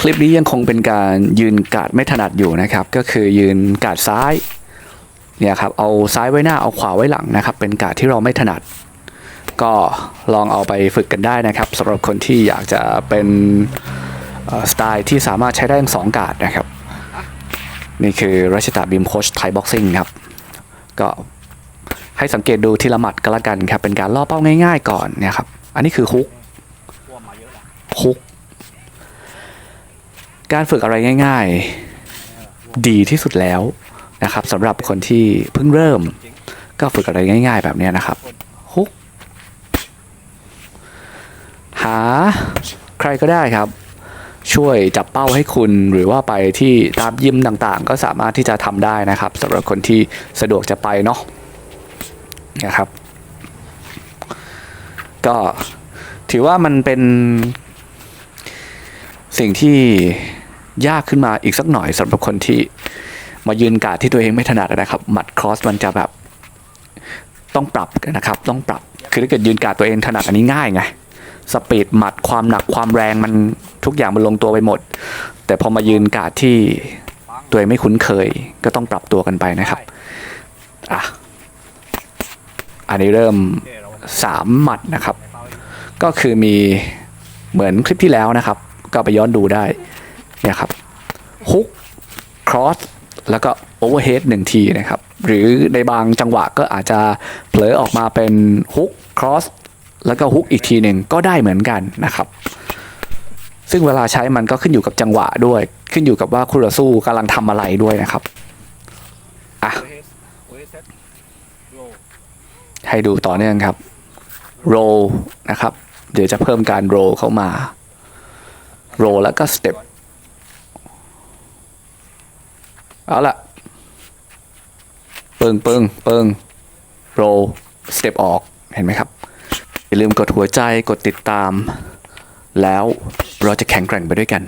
คลิปนี้ยังคงเป็นการยืนกาดไม่ถนัดอยู่นะครับ ก็คือยืนกาดซ้ายเนี่ยครับเอาซ้ายไว้หน้าเอาขวาไว้หลังนะครับ เป็นการ์ดที่เราไม่ถนัด ก็ลองเอาไปฝึกกันได้นะครับสำหรับคนที่อยากจะเป็นสไตล์ที่สามารถใช้ได้ทั้งสองการ์ดนะครับ นี่คือรัชตาบีมโคชไทยบ็อกซิ่งครับ ก็ให้สังเกตดูทีละหมัดก็แล้วกันครับ เป็นการล่อเป้าง่ายๆก่อนเนี่ยครับ อันนี้คือฮุกฮุก การฝึกอะไรง่าย ๆ ดีที่สุดแล้วนะครับสำหรับคนที่เพิ่งเริ่ม ก็ฝึกอะไรง่าย ๆ แบบนี้นะครับฮุกหาใครก็ได้ครับ ช่วยจับเป้าให้คุณหรือว่าไปที่ตามยิมต่างๆ ก็สามารถที่จะทำได้นะครับสำหรับคนที่สะดวกจะไปเนาะนะครับ ก็ถือว่ามันเป็นสิ่งที่ ยากขึ้นมาอีกสักหน่อยสำหรับคนที่ มายืนกาดที่ตัวเองไม่ถนัดนะครับ หมัดครอสมันจะแบบต้องปรับนะครับ ต้องปรับ คือถ้าเกิดยืนกาดตัวเองถนัดอันนี้ง่ายไง สปีดหมัดความหนักความแรงมันทุกอย่างมันลงตัวไปหมด แต่พอมายืนกาดที่ตัวเองไม่คุ้นเคย ก็ต้องปรับตัวกันไปนะครับ อะ อันนี้เริ่มสามหมัดนะครับ ก็คือมีเหมือนคลิปที่แล้วนะครับ ก็ไปย้อนดูได้ เนี่ยครับฮุกครอสแล้วก็โอเวอร์เฮดหนึ่งทีนะครับ หรือในบางจังหวะก็อาจจะเผลอออกมาเป็นฮุกครอสแล้วก็ฮุกอีกทีหนึ่งก็ได้เหมือนกันนะครับ ซึ่งเวลาใช้มันก็ขึ้นอยู่กับจังหวะด้วย ขึ้นอยู่กับว่าคู่ต่อสู้กำลังทำอะไรด้วยนะครับอะให้ดูต่อเนื่องครับโรลนะครับ เดี๋ยวจะเพิ่มการโรลเข้ามาโรลแล้วก็ส เอาละเปิงเปิงเปิงโรลสเต็ปออกเห็นไหมครับ อย่าลืมกดหัวใจกดติดตาม แล้วเราจะแข็งแกร่งไปด้วยกัน